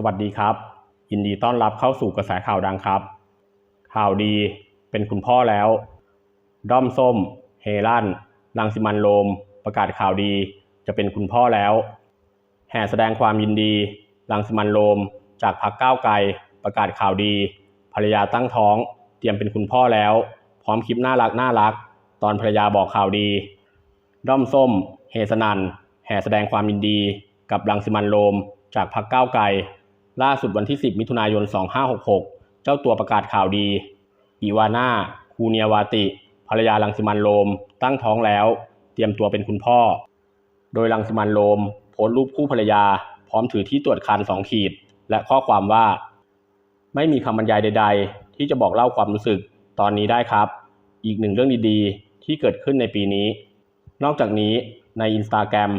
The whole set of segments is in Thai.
สวัสดีครับ ยินดีต้อนรับเข้าสู่กระแสข่าวดังครับ ข่าวดีเป็นคุณพ่อแล้ว ด้อมส้ม เฮลั่นลังสิมันโรมประกาศข่าวดีจะเป็นคุณพ่อแล้ว แห่แสดงความยินดีลังสิมันโรมจากพักก้าวไกล ประกาศข่าวดี ภรรยาตั้งท้อง เตรียมเป็นคุณพ่อแล้ว พร้อมคลิปน่ารักน่ารัก ตอนภรรยาบอกข่าวดี ด้อมส้ม เฮสนันแห่แสดงความยินดี กับรังสิมันโรมจากพักก้าวไกล ล่าสุดวันที่ 10 มิถุนายน 2566 เจ้าตัวประกาศข่าวดี อีวาน่า คูเนียวาติ ภรรยารังสิมันโรมตั้งท้องแล้ว เตรียมตัวเป็นคุณพ่อ โดยรังสิมันโรมโพสต์รูปคู่ภรรยา พร้อมถือที่ตรวจคันสองขีด และข้อความว่า ไม่มีคำบรรยายใด ๆ ที่จะบอกเล่าความรู้สึก ตอนนี้ได้ครับ อีกหนึ่งเรื่องดีๆ ที่เกิดขึ้นในปีนี้ นอกจากนี้ในอินสตาแกรม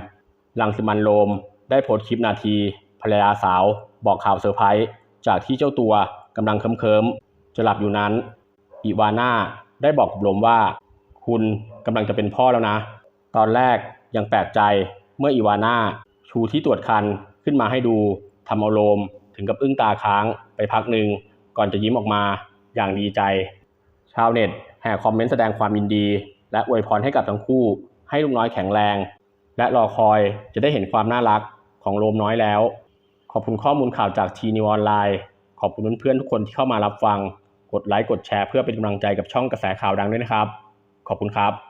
ลังสิมันโรมได้โพสต์คลิปนาที ภรรยาสาวบอกข่าวเซอร์ไพรส์จากที่เจ้าตัวกำลังเคิมๆจะหลับอยู่นั้น อีวาน่าได้บอกกับโรมว่า คุณกำลังจะเป็นพ่อแล้วนะ ตอนแรกยังแปลกใจเมื่ออีวาน่าชูที่ตรวจคันขึ้นมาให้ดูทำเอาโรมถึงกับอึ้งตาค้างไปพักหนึ่งก่อนจะยิ้มออกมาอย่างดีใจ ชาวเน็ตแห่คอมเมนต์แสดงความยินดี และอวยพรให้กับทั้งคู่ ให้ลูกน้อยแข็งแรง และรอคอยจะได้เห็นความน่ารักของโรมน้อยแล้ว ขอบคุณข้อมูลข่าวจากทีนิวออนไลน์ขอบคุณเพื่อนๆทุกคนที่เข้ามารับฟัง กดไลค์กดแชร์เพื่อเป็นกำลังใจกับช่องกระแสข่าวดังด้วยนะครับ ขอบคุณครับ